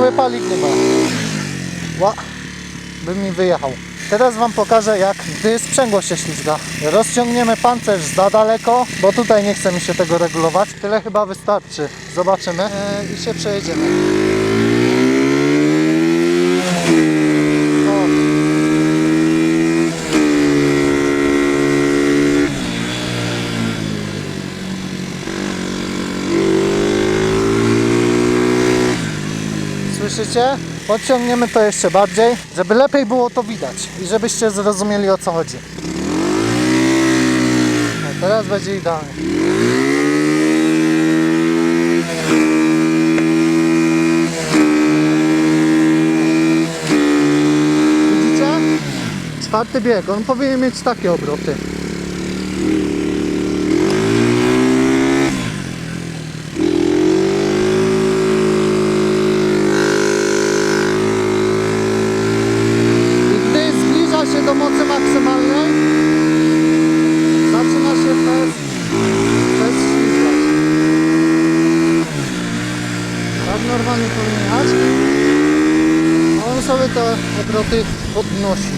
przepalić nie ma. Ła, by mi wyjechał. Teraz Wam pokażę jak gdy sprzęgło się ślizga. Rozciągniemy pancerz za daleko, bo tutaj nie chce mi się tego regulować. Tyle chyba wystarczy. Zobaczymy e, i się przejedziemy. O. Słyszycie? Podciągniemy to jeszcze bardziej, żeby lepiej było to widać i żebyście zrozumieli o co chodzi. No, teraz będzie idealnie. Widzicie? Czwarty bieg, on powinien mieć takie obroty. I gdy zbliża się do mocy maksymalnej, zaczyna się fest, fest ślizgać. Tak normalnie powinien jechać. Sobie te obroty podnosi.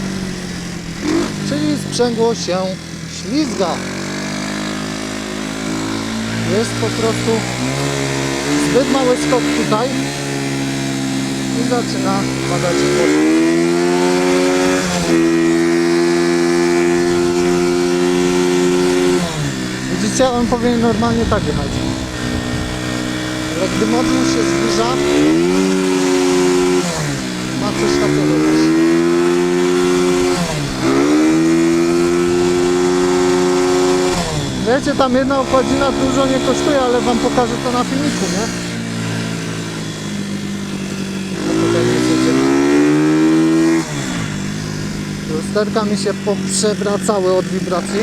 Czyli sprzęgło się ślizga. Jest po prostu zbyt mały skok tutaj i zaczyna padać bok. Widzicie, on powinien normalnie tak jechać. Ale gdy mocno się zbliża, Wiecie, tam jedna okładzina dużo nie kosztuje, ale wam pokażę to na filmiku, nie? Lusterka mi się poprzewracały od wibracji.